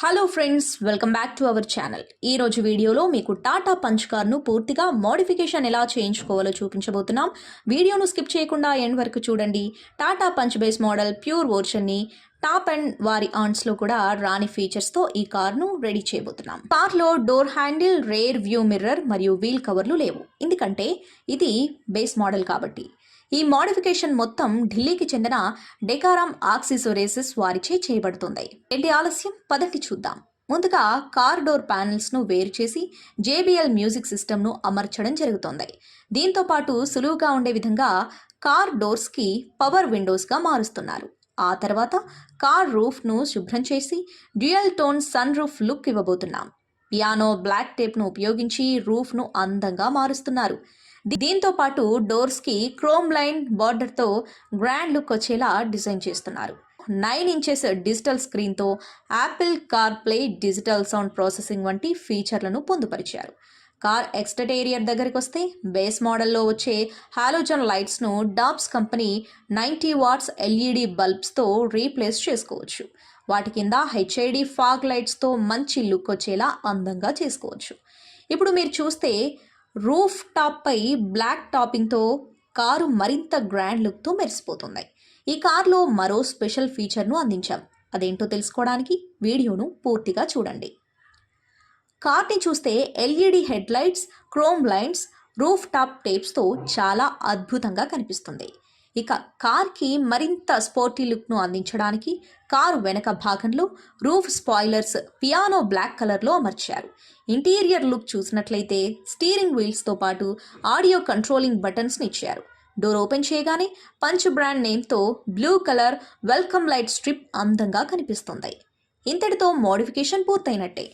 Hello friends welcome back to our channel ఈ రోజు వీడియోలో మీకు టాటా పంచ్ కార్ను పూర్తిగా మోడిఫికేషన్ ఎలా చేయించుకోవాలో చూపించబోతున్నాం. వీడియోను స్కిప్ చేయకుండా ఎండ్ వరకు చూడండి. Tata punch base model pure వర్షన్ని top and వారి ఆన్స్లో కూడా రాని ఫీచర్స్తో ఈ కార్ను రెడీ చేయబోతున్నాం. కార్లో door handle rear view mirror మరియు వీల్ కవర్లు లేవు. ఎందుకంటే ఇది బేస్ మోడల్ కాబట్టి. ఈ మోడిఫికేషన్ మొత్తం ఢిల్లీకి చెందిన డెకారామ్ ఆక్సిసోరేసిస్ వారిచే చేయబడుతుంది. ఏంటి ఆలస్యం? పదటి చూద్దాం. ముందుగా కార్ డోర్ ప్యానెల్స్ను వేరు చేసి జేబిఎల్ మ్యూజిక్ సిస్టమ్ను అమర్చడం జరుగుతుంది. దీంతో పాటు సులువుగా ఉండే విధంగా కార్ డోర్స్కి పవర్ విండోస్గా మారుస్తున్నారు. ఆ తర్వాత కార్ రూఫ్ను శుభ్రం చేసి dual tone sun roof look ఇవ్వబోతున్నాం. Piano black టేప్ను ఉపయోగించి రూఫ్ను అందంగా మారుస్తున్నారు. దీంతో పాటు డోర్స్కి క్రోమ్ లైన్ బార్డర్తో గ్రాండ్ లుక్ వచ్చేలా డిజైన్ చేస్తున్నారు. Nine inches digital స్క్రీన్తో Apple car play digital sound processing వంటి ఫీచర్లను పొందుపరిచారు. కార్ ఎక్స్టటేరియర్ దగ్గరికి వస్తే బేస్ మోడల్లో వచ్చే హాలోజన్ లైట్స్ను డాబ్స్ కంపెనీ నైంటీ వాట్స్ ఎల్ఈడి బల్బ్స్తో రీప్లేస్ చేసుకోవచ్చు. వాటి కింద హెచ్ఐడి ఫాగ్ లైట్స్తో మంచి లుక్ వచ్చేలా అందంగా చేసుకోవచ్చు. ఇప్పుడు మీరు చూస్తే రూఫ్ టాప్పై బ్లాక్ టాపింగ్తో కారు మరింత గ్రాండ్ లుక్తో మెరిసిపోతుంది. ఈ కార్లో మరో స్పెషల్ ఫీచర్ను అందించాం. అదేంటో తెలుసుకోవడానికి వీడియోను పూర్తిగా చూడండి. కార్ని చూస్తే LED head lights chrome lines roof top టేప్స్తో చాలా అద్భుతంగా కనిపిస్తుంది. ఇక కార్కి మరింత స్పోర్టీ లుక్ను అందించడానికి కారు వెనక భాగంలో రూఫ్ స్పాయిలర్స్ పియానో బ్లాక్ కలర్లో అమర్చారు. ఇంటీరియర్ లుక్ చూసినట్లయితే స్టీరింగ్ వీల్స్తో పాటు ఆడియో కంట్రోలింగ్ బటన్స్ని ఇచ్చారు. డోర్ ఓపెన్ చేయగానే punch brand నేమ్తో blue colour welcome light strip అందంగా కనిపిస్తుంది. ఇంతటితో మోడిఫికేషన్ పూర్తయినట్టే.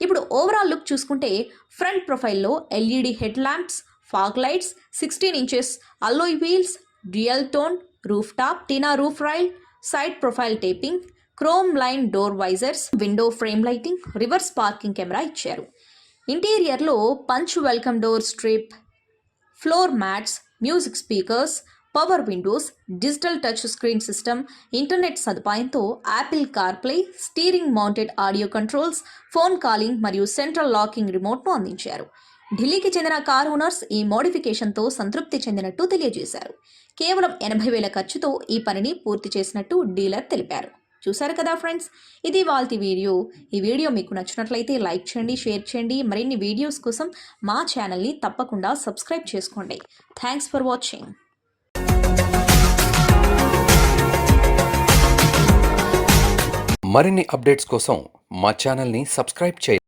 ఇప్పుడు ఓవరాల్ లుక్ చూసుకుంటే ఫ్రంట్ ప్రొఫైల్లో LED head lamps fog lights sixteen inches alloy wheels dual tone roof top టీనా roof rail side profile taping chrome line door visors window frame lighting reverse parking camera ఇచ్చారు. ఇంటీరియర్లో punch welcome door strip floor mats music speakers power windows digital touch screen system internet సదుపాయంతో Apple CarPlay steering mounted audio controls phone calling మరియు central locking రిమోట్ను అందించారు. ఢిల్లీకి చెందిన car owners ఈ మోడిఫికేషన్తో సంతృప్తి చెందినట్టు తెలియజేశారు. కేవలం ఎనభై వేల ఖర్చుతో ఈ పనిని పూర్తి చేసినట్టు డీలర్ తెలిపారు. చూశారు కదా ఫ్రెండ్స్? ఇది వాళ్ళ వీడియో. ఈ వీడియో మీకు నచ్చినట్లయితే లైక్ చేయండి షేర్ చేయండి. మరిన్ని వీడియోస్ కోసం మా ఛానల్ని తప్పకుండా సబ్స్క్రైబ్ చేసుకోండి. థ్యాంక్స్ ఫర్ వాచింగ్ మరిన్ని అప్డేట్స్ కోసం మా ఛానల్ని సబ్స్క్రైబ్ చేయండి.